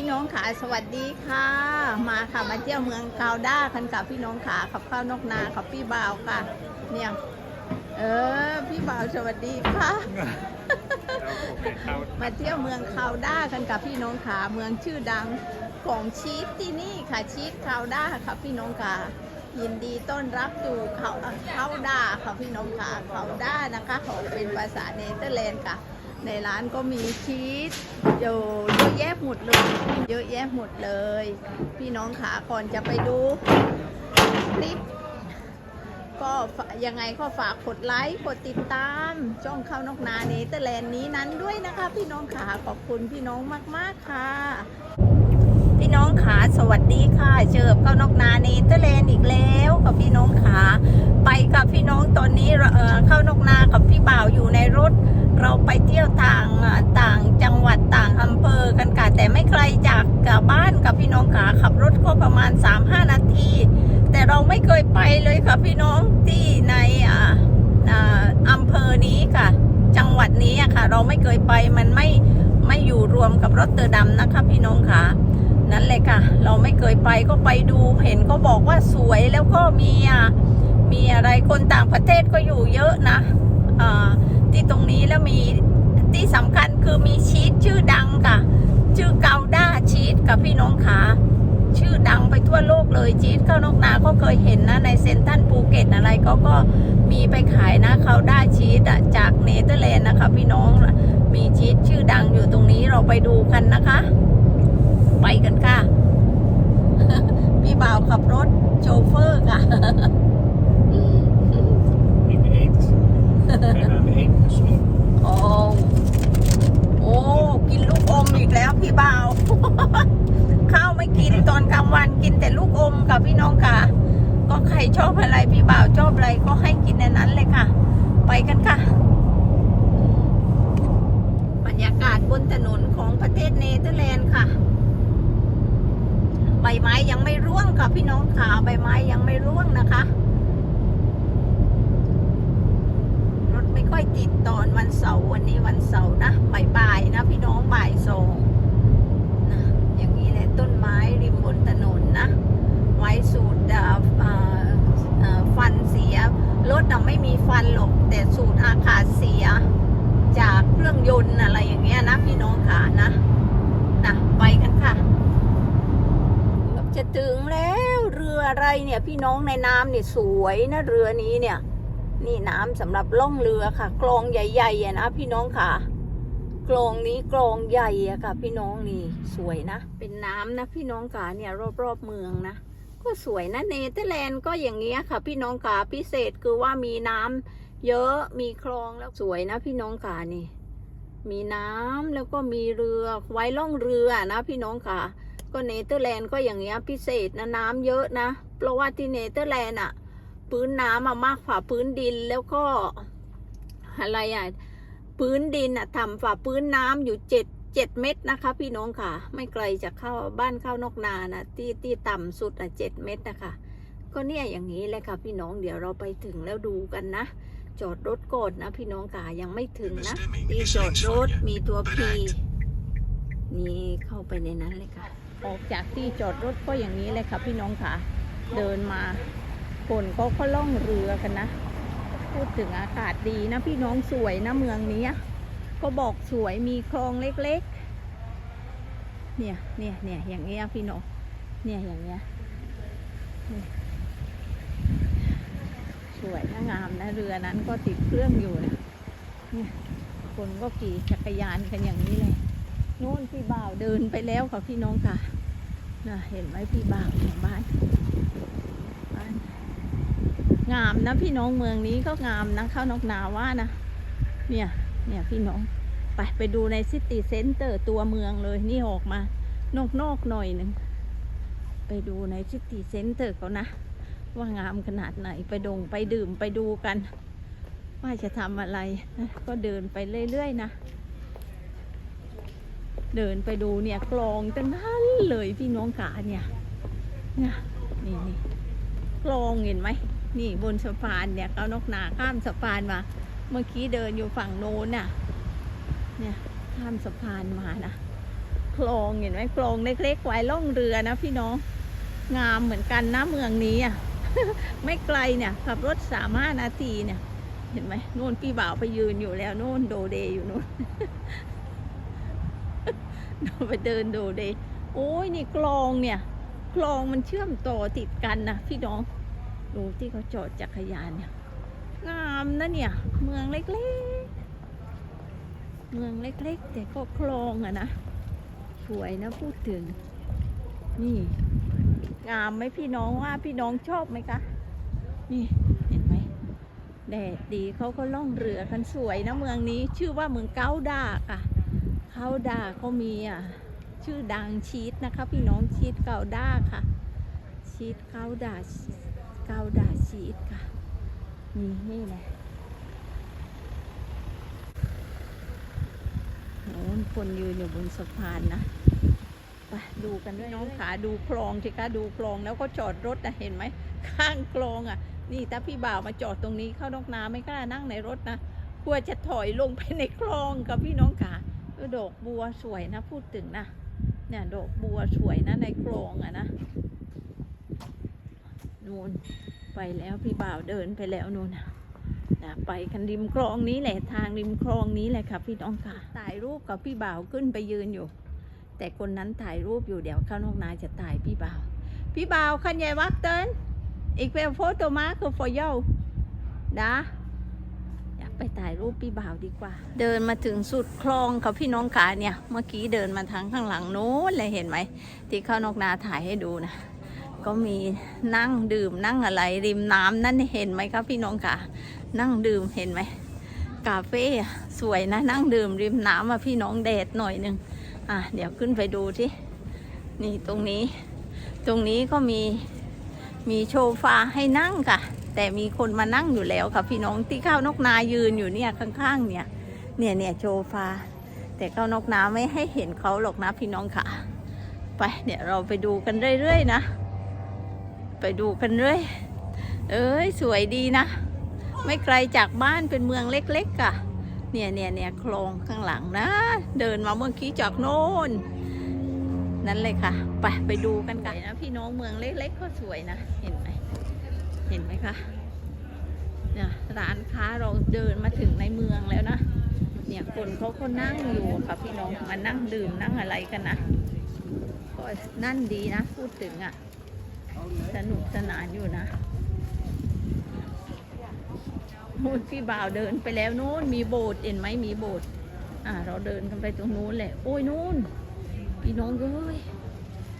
พี่น้องขาสวัสดีค่ะ มาค่ะมาเที่ยวเมืองกาวด้ากันกับพี่น้องขาขับข้าวนอกนาขับพี่บ่าวค่ะ เนี่ยเออพี่บ่าวสวัสดีค่ะ มาเที่ยวเมืองคาวด้ากันกับพี่น้องขาเมืองชื่อดังของชีสที่นี่ค่ะชีสคาวด้าค่ะพี่น้องขายินดีต้อนรับสู่เขาเขาด้าค่ะพี่น้องขาเขาด้านะคะเขาเป็นภาษาเนเธอร์แลนด์ค่ะ ในร้านก็มีชีสอยู่เยอะแยะหมดเลย เยอะแยะหมดเลย พี่น้องขาก่อนจะไปดูคลิปก็ยังไงก็ฝากกดไลค์กดติดตามช่องเข้านกนาเนเธอร์แลนด์นี้นั้นด้วยนะคะ พี่น้องขาขอบคุณพี่น้องมากๆค่ะ พี่น้องขาสวัสดีค่ะเจอเข้านกนาเนเธอร์แลนด์อีกแล้วกับพี่น้องขาไปกับพี่น้องตอนนี้เอ่อเข้านกนากับพี่บ่าวอยู่ในรถ เราไปเที่ยวต่างต่างจังหวัดต่างอำเภอกันค่ะแต่ไม่ไกลจากกับบ้านกับพี่น้องขาขับรถก็ประมาณ 3-5 นาที แต่เราไม่เคยไปเลยค่ะพี่น้องที่ในอ่าอ่าอำเภอนี้ค่ะ จังหวัดนี้อะค่ะ เราไม่เคยไปมันไม่ไม่อยู่รวมกับรถเตอร์ดัมนะคะพี่น้องค่ะนั่นเลยค่ะ เราไม่เคยไปก็ไปดูเห็นก็บอกว่าสวยแล้วก็มีอะมีอะไรคนต่างประเทศก็อยู่เยอะนะอ่า ที่ตรงนี้แล้วมีที่สำคัญคือมีชีสชื่อดังค่ะ ชื่อเกาด้าชีสกับพี่น้องค่ะชื่อดังไปทั่วโลกเลยชีสข้าวนกนาก็เคยเห็นนะในเซนทรัลภูเก็ตอะไรเขาก็มีไปขายนะเขาได้ชีสจากเนเธอร์แลนด์นะคะ พี่น้องมีชีสชื่อดังอยู่ตรงนี้เราไปดูกันนะคะ ไปกันค่ะ พี่บ่าวขับรถโชเฟอร์ค่ะ โอ้โอ้กินลูกอมอีกแล้วพี่บ่าว ข้าวไม่กินตอนกลางวันกินแต่ลูกอมค่ะพี่น้องค่ะ ก็ใครชอบอะไรพี่บ่าวชอบอะไรก็ให้กินในนั้นเลยค่ะ ไปกันค่ะ บรรยากาศบนถนนของประเทศเนเธอร์แลนด์ค่ะใบไม้ยังไม่ร่วงค่ะพี่น้องค่ะใบไม้ยังไม่ร่วงนะคะ รถไม่ ค่อยติดตอนวันเสาร์วันนี้วันเสาร์นะบ่ายๆนะพี่น้องบ่ายสองนะอย่างนี้แหละต้นไม้ริมบนถนนนะ ไว้สูตรฟันเสียรถน่ะไม่มีฟันหรอกแต่สูตรอากาศเสีย จากเครื่องยนต์อะไรอย่างเงี้ยนะพี่น้องค่ะนะนะไปกันค่ะจะถึงแล้วเรืออะไรเนี่ยพี่น้องในน้ำเนี่ยสวยนะเรือนี้เนี่ย นี่น้ำสำหรับล่องเรือค่ะกลองใหญ่ๆอะนะพี่น้องค่ะกลองนี้กลองใหญ่อะค่ะ พี่น้องนี่สวยนะ เป็นน้ำนะพี่น้องค่ะเนี่ยรอบๆเมืองนะก็สวยนะเนเธอร์แลนด์ก็อย่างเงี้ยค่ะ พี่น้องค่ะพิเศษคือว่ามีน้ำเยอะมีคลองแล้วสวยนะ พี่น้องค่ะนี่ มีน้ำแล้วก็มีเรือไว้ล่องเรือนะ พี่น้องค่ะก็เนเธอร์แลนด์ก็อย่างเงี้ยพิเศษนะน้ำเยอะนะ เพราะว่าที่เนเธอร์แลนด์อะ พื้นน้ำอะมากฝ่าพื้นดินแล้วก็อะไรอะพื้นดินอะทำฝ่าพื้นน้ำอยู่เจ็ดเจ็ดเมตรนะคะ พี่น้องค่ะ ไม่ไกลจากเข้าบ้านเข้านอกนานะที่ที่ต่ำสุดอะเจ็ดเมตรนะคะ ก็เนี่ยอย่างนี้แหละค่ะ พี่น้องเดี๋ยวเราไปถึงแล้วดูกันนะ จอดรถก่อนนะ พี่น้องค่ะยังไม่ถึงนะที่จอดรถมีตัวพีนี่เข้าไปในนั้นเลยค่ะ ออกจากที่จอดรถก็อย่างนี้เลยค่ะ พี่น้องค่ะ เดินมา คนก็ก็ล่องเรือกันนะ พูดถึงอากาศดีนะพี่น้องสวยนะเมืองนี้ ก็บอกสวยมีคลองเล็กๆ เนี่ยเนี่ยเนี่ยอย่างเงี้ยพี่น้อง เนี่ยอย่างเงี้ยสวยนะงามนะเรือนั้นก็ติดเครื่องอยู่นะเนี่ยคนก็ขี่จักรยานกันอย่างนี้เลยนู่นพี่บ่าวเดินไปแล้วค่ะพี่น้องค่ะนะเห็นไหมพี่บ่าวของบ้านบ้าน งามนะพี่น้องเมืองนี้ก็งามนะเข้านกนาว่านะ เนี่ยเนี่ยพี่น้องไปไปดูในซิตี้เซ็นเตอร์ตัวเมืองเลยนี่ออกมานอกนอกหน่อยหนึ่งไปดูในซิตี้เซ็นเตอร์เขานะ ว่างามขนาดไหนไปดงไปดื่มไปดูกัน ว่าจะทำอะไรก็เดินไปเรื่อยๆนะ เดินไปดูเนี่ยกลองตั้งนั้นเลยพี่น้องกาเนี่ยเนี่ยนี่นี่คลองเห็นไหม นี่บนสะพานเนี่ยเขานกนาข้ามสะพานมา เมื่อกี้เดินอยู่ฝั่งโน้นน่ะ เนี่ยข้ามสะพานมานะคลองเห็นไหมคลองเล็กๆไว้ล่องเรือนะพี่น้องงามเหมือนกันนะเมืองนี้อะไม่ไกลเนี่ยขับรถสามห้านาทีเนี่ย เห็นไหมนู่นพี่บ่าวไปยืนอยู่แล้วนู่นโดเดอยู่นู่นไปเดินโดเดโอ้ยนี่คลองเนี่ยคลองมันเชื่อมต่อติดกันนะพี่น้อง ดูที่เขาจอดจักรยานเนี่ยงามนะเนี่ย เมืองเล็กๆ เมืองเล็กๆ แต่ก็คลองอะนะ สวยนะพูดถึง นี่ งามไหมพี่น้องว่าพี่น้องชอบไหมคะ นี่เห็นไหมแดดดีเขาก็ล่องเรือกันสวยนะเมืองนี้ ชื่อว่าเมืองเก้าดาค่ะเก้าดาก็มีอะชื่อดังชีสนะคะ พี่น้องชีสเก้าดาค่ะชีสเก้าดา ก้าดาชีสค่ะ นี่นี่แหละโอ้ยคนยืนอยู่บนสะพานนะไปดูกันด้วยน้องขาดูคลองสิคะดูคลองแล้วก็จอดรถนะเห็นไหม ข้างคลองอะ นี่ถ้าพี่บ่าวมาจอดตรงนี้เข้านอกนาไม่กล้านั่งในรถนะกลัวจะถอยลงไปในคลองกับพี่น้องขาเออดอกบัวสวยนะพูดถึงนะเนี่ยดอกบัวสวยนะในคลองอะนะ นู่นไปแล้วพี่บ่าวเดินไปแล้วนู่นนะนะไปกันริมคลองนี้แหละทางริมคลองนี้แหละค่ะพี่น้องค่ะถ่ายรูปกับพี่บ่าวขึ้นไปยืนอยู่ แต่คนนั้นถ่ายรูปอยู่เดี๋ยวเข้านอกนาจะถ่ายพี่บ่าว พี่บ่าวคันใหญ่วักเตินอีกเป็นโฟโตมาคือฟอยลนะอยากไปถ่ายรูปพี่บ่าวดีกว่า เดินมาถึงสุดคลองกับพี่น้องขาเนี่ย เมื่อกี้เดินมาทางข้างหลังโน้นเลยเห็นไหมที่เข้านอกนาถ่ายให้ดูนะ ก็มีนั่งดื่มนั่งอะไรริมน้ำนั่นเห็นไหมครับพี่น้องขานั่งดื่มเห็นไหมกาเฟ่สวยนะนั่งดื่มริมน้ำอะพี่น้องแดดหน่อยหนึ่งอะเดี๋ยวขึ้นไปดูที่นี่ตรงนี้ ตรงนี้ก็มีมีโชฟาให้นั่งค่ะ แต่มีคนมานั่งอยู่แล้วค่ะพี่น้องที่ข้าวนกนายืนอยู่เนี่ยข้างๆ เนี่ย เนี่ยเนี่ยโชฟา แต่ข้าวนกนาไม่ให้เห็นเขาหรอกนะพี่น้องค่ะ ไปเดี๋ยวเราไปดูกันเรื่อยๆนะ ไปดูกันเรื่อยเอ้ยสวยดีนะ ไม่ไกลจากบ้านเป็นเมืองเล็กๆค่ะ เนี่ยเนี่ยเนี่ยคลองข้างหลังนะ เดินมาเมื่อกี้จากโน่นนั่นเลยค่ะ ไปไปดูกันกันนะพี่น้องเมืองเล็กๆก็สวยนะ เห็นไหมเห็นไหมคะเนี่ยร้านค้าเราเดินมาถึงในเมืองแล้วนะ เนี่ยคนเขาก็นั่งอยู่ค่ะพี่น้องมานั่งดื่มนั่งอะไรกันนะก็นั่นดีนะพูดถึงอะ สนุกสนานอยู่นะนู่นพี่บ่าวเดินไปแล้วนู้นมีโบสถ์เห็นไหมมีโบสถ์อ่า เราเดินกันไปตรงนู้นแหละ โอ้ยนู้นพี่น้องเอ้ย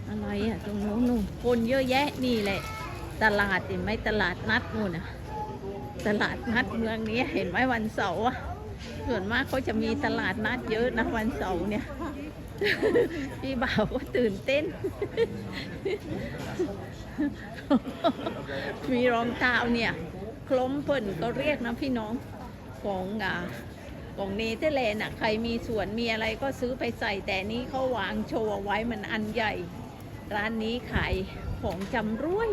อะไรอะ ตรงนู้นนู่นคนเยอะแยะนี่แหละ ตลาดเห็นไหมตลาดนัดนู่นอะ ตลาดนัดเมืองนี้เห็นไหมวันเสาร์อะส่วนมากเขาจะมีตลาดนัดเยอะนะวันเสาร์เนี่ย พี่บ่าวก็ตื่นเต้น มีรองเท้าเนี่ยคล้มเปิ่นก็เรียกนะพี่น้องของอ่าของเนเธอร์แลนด์อะใครมีสวนมีอะไรก็ซื้อไปใส่แต่นี้เขาวางโชว์ไว้มันอันใหญ่ ร้านนี้ขายของจำรวย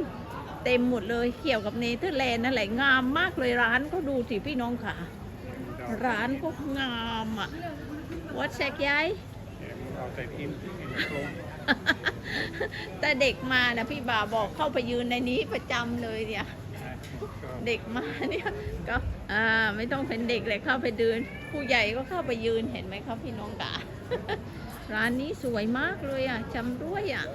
เต็มหมดเลยเกี่ยวกับเนเธอร์แลนด์นั่นแหละงามมากเลยร้านก็ดูสิพี่น้องค่ะ ร้านก็งามอะ วัดแซกย้าย Altijd in, in de grond. แต่เด็กมานะพี่บ่าวบอกเข้าไปยืนในนี้ประจำเลยเนี่ย เด็กมาเนี่ยก็อ่าไม่ต้องเป็นเด็กเลยเข้าไปเดิน ผู้ใหญ่ก็เข้าไปยืนเห็นไหมครับพี่น้องการ้านนี้สวยมากเลยอะจำด้วยอะ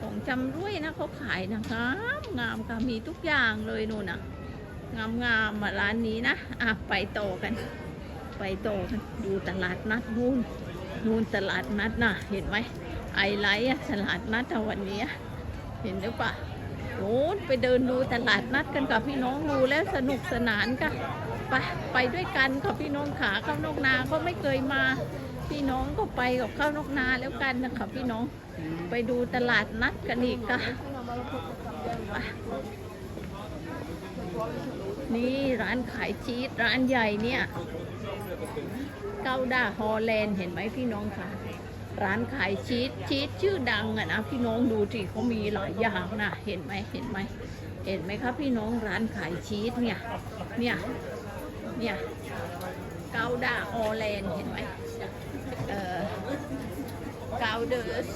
ของจำด้วยนะเขาขายนะงามงามค่ะมีทุกอย่างเลยนู่นน่ะงามงามๆอะร้านนี้นะอะไปต่อกัน ไปต่อกันดูตลาดนัดนู่น นู่นตลาดนัดน่ะเห็นไหมไอไลท์อะตลาดนัดวันนี้ เห็นหรือเปล่าโน้นไปเดินดูตลาดนัดกันกับพี่น้องดูแล้วสนุกสนานค่ะไปไปด้วยกันค่ะพี่น้องขาเข้านอกนาก็ไม่เคยมา พี่น้องก็ไปกับเข้านอกนาแล้วกันนะคะพี่น้องไปดูตลาดนัดกันอีกค่ะนี่ร้านขายชีสร้านใหญ่เนี่ย เกาดาฮอลแลนด์เห็นไหมพี่น้องคะร้านขายชีสชีสชื่อดังอะนะพี่น้องดูสิเขามีหลายอย่างนะเห็นไหมเห็นไหมเห็นไหมครับพี่น้องร้านขายชีสเนี่ยเนี่ยเนี่ยเกาดาฮอลแลนด์เห็นไหมเออเกาเดอร์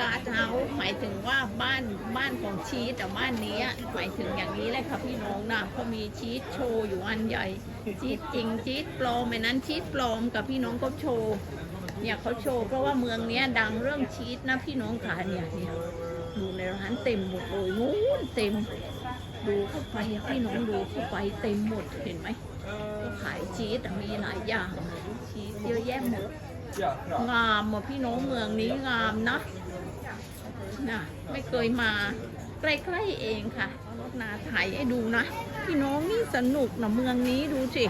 กาเท้าหมายถึงว่าบ้านบ้านของชีสแต่บ้านนี้อะหมายถึงอย่างนี้เลยค่ะพี่น้องนะเขามีชีสโชว์อยู่อันใหญ่ชีสจริงชีสปลอมไอ้นั้นชีสปลอมกับพี่น้องก็โชว์เนี่ยเขาโชว์เพราะว่าเมืองเนี้ยดังเรื่องชีสนะพี่น้องค่ะเนี่ยเนี่ยดูในร้านเต็มหมดเลยนู้นเต็ม ดูเข้าไปพี่น้องดูเข้าไปเต็มหมดเห็นไหมก็ขายชีสอะมีหลายอย่างชีสเยอะแยะหมดงามอะพี่น้องเมืองนี้งามนะ น่ะไม่เคยมาใกล้ๆเองค่ะรถนาถ่ายให้ดูนะพี่น้องนี่สนุกนะเมืองนี้ดูสิ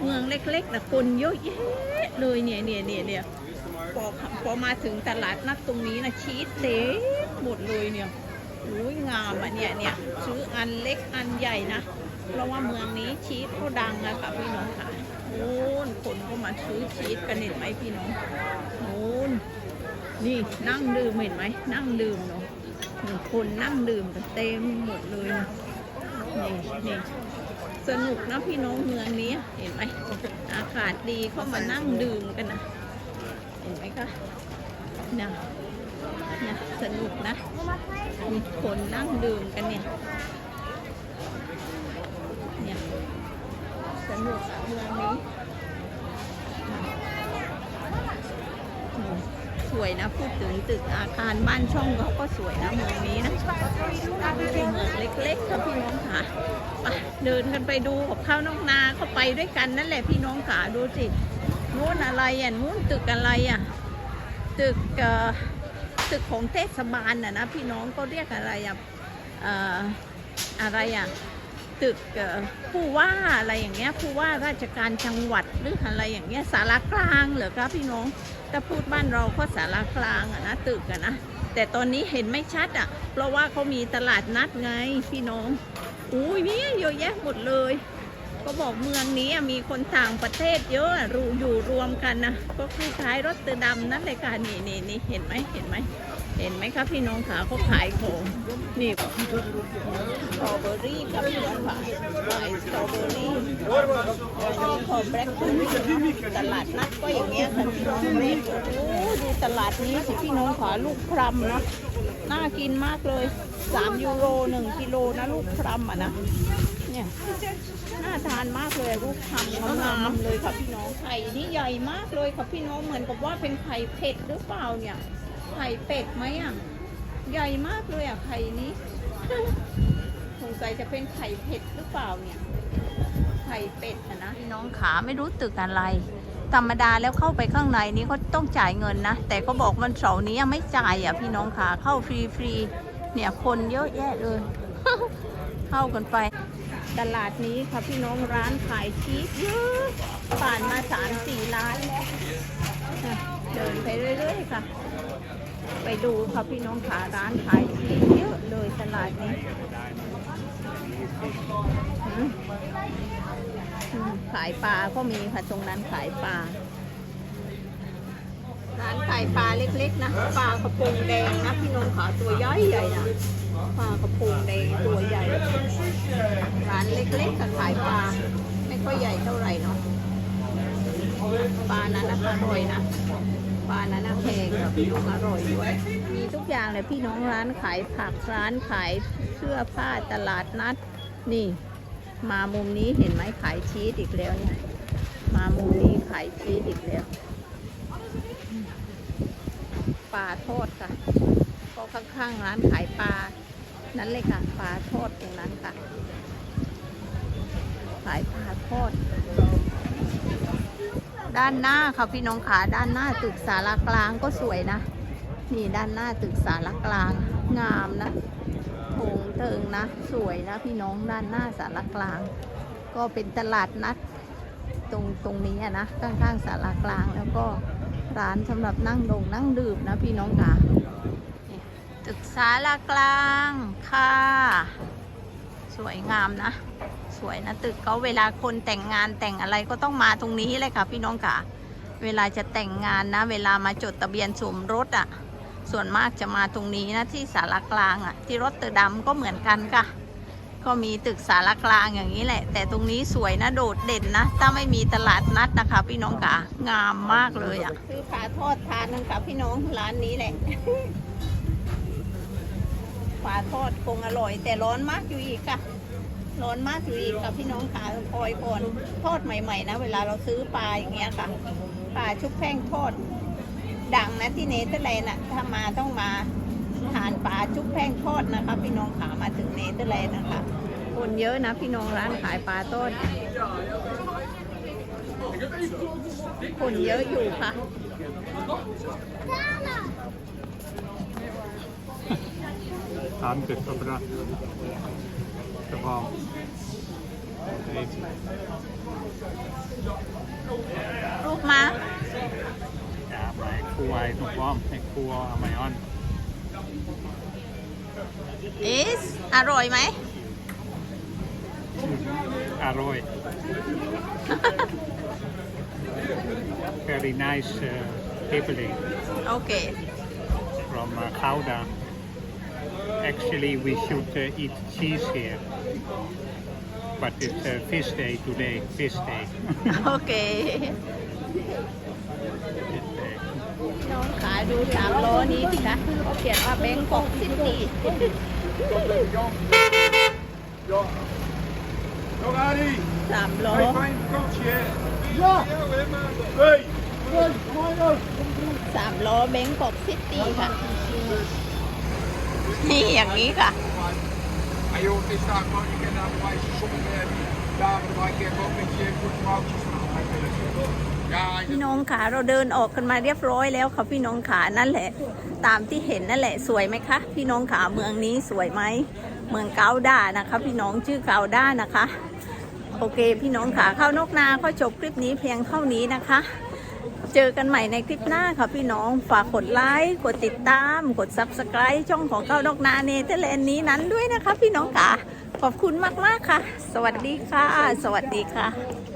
เมืองเล็กๆแต่คนเยอะแยะเลยเนี่ยเนี่ยเนี่ยเนี่ยพอพอมาถึงตลาดนัดตรงนี้นะชีสเต็มหมดเลยเนี่ยอุ้ยงามอะเนี่ยเนี่ยซื้ออันเล็กอันใหญ่นะเพราะว่าเมืองนี้ชีสเขาดังนะค่ะพี่น้องค่ะโอ้คนก็มาซื้อชีสกันเห็นไหมพี่น้อง นี่นั่งดื่มเห็นไหมนั่งดื่มเนาะคนนั่งดื่มกันเต็มหมดเลยนี่นี่สนุกนะพี่น้องเมืองนี้เห็นไหมอากาศดีเข้ามานั่งดื่มกันนะเห็นไหมคะนะนะสนุกนะมีคนนั่งดื่มกันเนี่ยเนี่ยสนุกอะเมืองนี้อืมส วยนะ พูดถึงตึกอาคารบ้านช่องเขาก็สวยนะเมืองนี้นะไม่ใช่เมืองเล็กๆค่ะพี่น้องค่ะไปเดินกันไปดูกับข้าวน้องนาเข้าไปด้วยกันนั่นแหละพี่น้องค่ะดูสินู้นอะไรอะนู้นตึกอะไรอะตึกตึกของเทศบาลน่ะนะพี่น้องก็เรียกอะไรอะอออะไรอะตึกผู้ว่าอะไรอย่างเงี้ยผู้ว่าราชการจังหวัดหรืออะไรอย่างเงี้ยสารกลางเหรอครับพี่น้อง ถ้าพูดบ้านเราก็สารกลางอะนะตึกอะนะ แต่ตอนนี้เห็นไม่ชัดอะเพราะว่าเขามีตลาดนัดไงพี่น้องอุ้ยเนี่ยเยอะแยะหมดเลย ก็บอกเมืองนี้มีคนต่างประเทศเยอะอะรูอยู่รวมกันนะก็คล้ายๆรถเตอร์ดัมนั่นเลยค่ะนี่นี่นี่เห็นไหมเห็นไหม เห็นไหมครับพี่น้องขาเขาขายของนี่สตรอเบอรี่กับพี่น้องขาขายสตรอเบอรี่ขอแบล็คเบอรี่ตลาดนัดก็อย่างเงี้ยค่ะพี่น้องเล็กโอ้ดูตลาดนี้สิพี่น้องขาลูกพรำนะน่ากินมากเลย 3 ยูโร 1 กิโลนะลูกพรำอะนะเนี่ยน่าทานมากเลยลูกทำงามเลยค่ะพี่น้องไข่นี่ใหญ่มากเลยค่ะพี่น้องเหมือนกับว่าเป็นไข่เผ็ดหรือเปล่าเนี่ย ไข่เป็ดไหมอะ ใหญ่มากเลยอะไข่นี้ สงสัยจะเป็นไข่เผ็ดหรือเปล่าเนี่ย ไข่เป็ดนะ พี่น้องขาไม่รู้ตึกอะไร ธรรมดาแล้วเข้าไปข้างในนี้เขาต้องจ่ายเงินนะ แต่เขาบอกมันเสาร์นี้ยังไม่จ่ายอะพี่น้องขาเข้าฟรีๆเนี่ยคนเยอะแยะเลย เข้ากันไป ตลาดนี้ค่ะพี่น้องร้านขายชีสเยอะผ่านมาสามสี่ร้านแล้วเดินไปเรื่อยๆค่ะ ไปดูค่ะพี่น้องขาร้านขายชีสเยอะเลยตลาดนี้ขายปลาก็มีค่ะตรงนั้นขายปลาร้านขายปลาเล็กๆนะปลากระพงแดงนะพี่น้องขาตัวใหญ่ใหญ่นะปลากระพงแดงตัวใหญ่ ร้านเล็กๆกับขายปลาไม่ค่อยใหญ่เท่าไหร่เนาะปลานั้นนะอร่อยนะ ปลานั้นแพงกับพี่น้องอร่อยด้วย มีทุกอย่างเลยพี่น้องร้านขายผักร้านขายเสื้อผ้าตลาดนัด นี่ มามุมนี้เห็นไหมขายชีสอีกแล้วเนี่ยมามุมนี้ขายชีสอีกแล้วปลาทอดค่ะก็ข้างๆร้านขายปลานั้นเลยค่ะปลาทอดตรงนั้นค่ะ ขายปลาทอด ด้านหน้าค่ะพี่น้องขาด้านหน้าตึกสารกลางก็สวยนะ นี่ด้านหน้าตึกสารกลางงามนะโถงเติงนะ สวยนะพี่น้องด้านหน้าสารกลาง ก็เป็นตลาดนัดตรงตรงนี้นะข้างๆสารกลางแล้วก็ร้านสำหรับนั่งดงนั่งดื่มนะพี่น้องค่ะตึกสารกลางค่ะ สวยงามนะ สวยนะตึกเขาเวลาคนแต่งงานแต่งอะไรก็ต้องมาตรงนี้เลยค่ะ พี่น้องค่ะ เวลาจะแต่งงานนะ เวลามาจดทะเบียนสมรสอะ่ะ ส่วนมากจะมาตรงนี้นะที่สารกลางอะ่ะ ที่รถเตอร์ดัมก็เหมือนกันค่ะ ก็มีตึกสารกลางอย่างนี้แหละ แต่ตรงนี้สวยนะโดดเด่นนะ ถ้าไม่มีตลาดนัดนะคะ พี่น้องค่ะงามมากเลยอะ่ะคือปลาทอดทานนึงค่ะพี่น้องร้านนี้แหละปลาทอดคงอร่อยแต่ร้อนมากอยู่อีกค่ะ ร้อนมากอยู่อีกค่ะพี่น้องค่ะคอยก่อนทอดใหม่ ๆ นะ เวลาเราซื้อปลาอย่างเงี้ยค่ะ ปลาชุบแป้งทอด ดังนะที่เนเธอร์แลนด์อะถ้ามาต้องมาทานปลาชุบแป้งทอดนะคะ พี่น้องขามาถึงเนเธอร์แลนด์นะคะ คนเยอะนะพี่น้องร้านขายปลาทอดคนเยอะอยู่ค่ะ Handel verbracht. Gewoon. Eten. รูปมา Ja, maar ik voel hij nog warm. Ik voel al aan mijn hand. เอสอร่อยไหม Aroy. Very nice uh, pepperling โอเค from uh, Gouda. Actually, we should uh, eat cheese here. But it's uh, fish day today, fish day. โอเค Fish day. น้องขาดูสามล้อนี้สิคะเขาเขียนว่าแบงกอกซิตี้ Nog Arie, สามล้อ hey, fijne vakantie hè? Ja! Hey! Hey, kom maar สามล้อแบงกอกซิตี้ค่ะ นี่อย่างนี้ค่ะ พี่น้องขาเราเดินออกกันมาเรียบร้อยแล้วค่ะพี่น้องขานั่นแหละ ตามที่เห็นนั่นแหละสวยไหมคะ พี่น้องขาเมืองนี้สวยไหมเมืองเกาด้านะคะ พี่น้องชื่อเกาด้านะคะ โอเค พี่น้องขาเข้านกนาก็จบคลิปนี้เพียงเท่านี้นะคะ เจอกันใหม่ในคลิปหน้าค่ะพี่น้อง ฝากกดไลค์ กดติดตาม กด subscribe ช่องของเก้านกนาเนเธอร์แลนด์นี้นั้นด้วยนะคะพี่น้องค่ะ ขอบคุณมาก ๆ ค่ะ สวัสดีค่ะ สวัสดีค่ะ